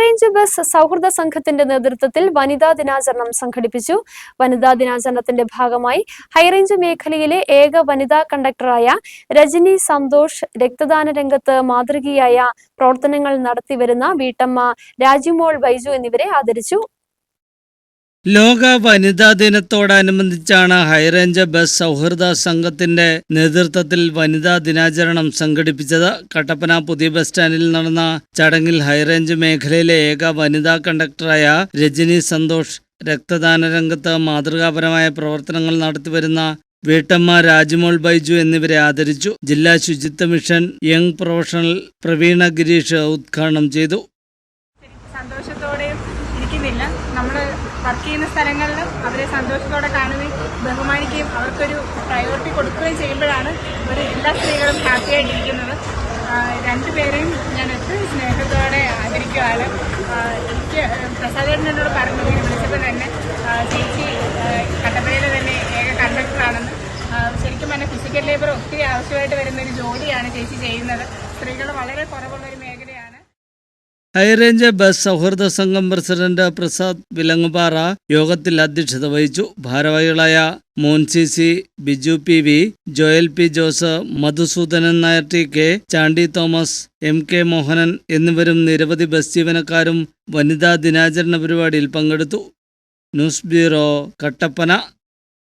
High range bus സൗഹൃദ സംഘത്തിന്റെ നേതൃത്വത്തിൽ വനിതാ ദിനാചരണം സംഘടിപ്പിച്ചു. വനിതാ ദിനാചരണത്തിന്റെ ഭാഗമായി ഹൈറേഞ്ച് മേഖലയിലെ ഏക വനിതാ കണ്ടക്ടറായ രജനി സന്തോഷ് രക്തദാന രംഗത്ത് മാതൃകയായ പ്രവർത്തനങ്ങൾ നടത്തിവരുന്ന വീട്ടമ്മ രാജിമോൾ ബൈജു എന്നിവരെ ആദരിച്ചു. ലോക വനിതാ ദിനത്തോടനുബന്ധിച്ചാണ് ഹൈറേഞ്ച് ബസ് സൗഹൃദ സംഘത്തിന്റെ നേതൃത്വത്തിൽ വനിതാ ദിനാചരണം സംഘടിപ്പിച്ചത്. കട്ടപ്പന പുതിയ ബസ് സ്റ്റാൻഡിൽ നടന്ന ചടങ്ങിൽ ഹൈറേഞ്ച് മേഖലയിലെ ഏക വനിതാ കണ്ടക്ടറായ രജനി സന്തോഷ് രക്തദാന രംഗത്ത് മാതൃകാപരമായ പ്രവർത്തനങ്ങൾ നടത്തിവരുന്ന വീട്ടമ്മ രാജ്മോൾ ബൈജു എന്നിവരെ ആദരിച്ചു. ജില്ലാ ശുചിത്വ mission young professional Praveena Girish ഉദ്ഘാടനം ചെയ്തു. സന്തോഷത്തോടെയും ഇരിക്കുന്നില്ല. നമ്മൾ വർക്ക് ചെയ്യുന്ന സ്ഥലങ്ങളിലും അവരെ സന്തോഷത്തോടെ കാണുകയും ബഹുമാനിക്കുകയും അവർക്കൊരു പ്രയോറിറ്റി കൊടുക്കുകയും ചെയ്യുമ്പോഴാണ് ഒരു എല്ലാ സ്ത്രീകളും ഹാപ്പിയായിട്ടിരിക്കുന്നത് രണ്ടുപേരെയും ഞാൻ ഒത്തിരി സ്നേഹത്തോടെ ആദരിക്കുകയാണ് എനിക്ക് പ്രസാദേട്ടൻ എന്നോട് പറഞ്ഞത് വിളിച്ചപ്പോൾ തന്നെ ചേച്ചി കട്ടപ്പനയിലെ തന്നെ ഏക കണ്ടക്ടറാണെന്ന് ശരിക്കും പറഞ്ഞാൽ ഫിസിക്കൽ ലേബർ ഒത്തിരി ആവശ്യമായിട്ട് വരുന്ന ഒരു ജോലിയാണ് ചേച്ചി ചെയ്യുന്നത്. സ്ത്രീകൾ വളരെ കുറവുള്ള ഒരു മേഖലയാണ്. ഹൈറേഞ്ച് ബസ് സൗഹൃദ സംഘം പ്രസിഡന്റ് പ്രസാദ് വിലങ്ങുപാറ യോഗത്തിൽ അധ്യക്ഷത വഹിച്ചു. ഭാരവാഹികളായ Monsi C Biju P V Joel P Jose Madhusoodanan Nair T K Chandy Thomas M K Mohanan എന്നിവരും നിരവധി ബസ് ജീവനക്കാരും വനിതാ ദിനാചരണ പരിപാടിയിൽ പങ്കെടുത്തു. News bureau Kattappana.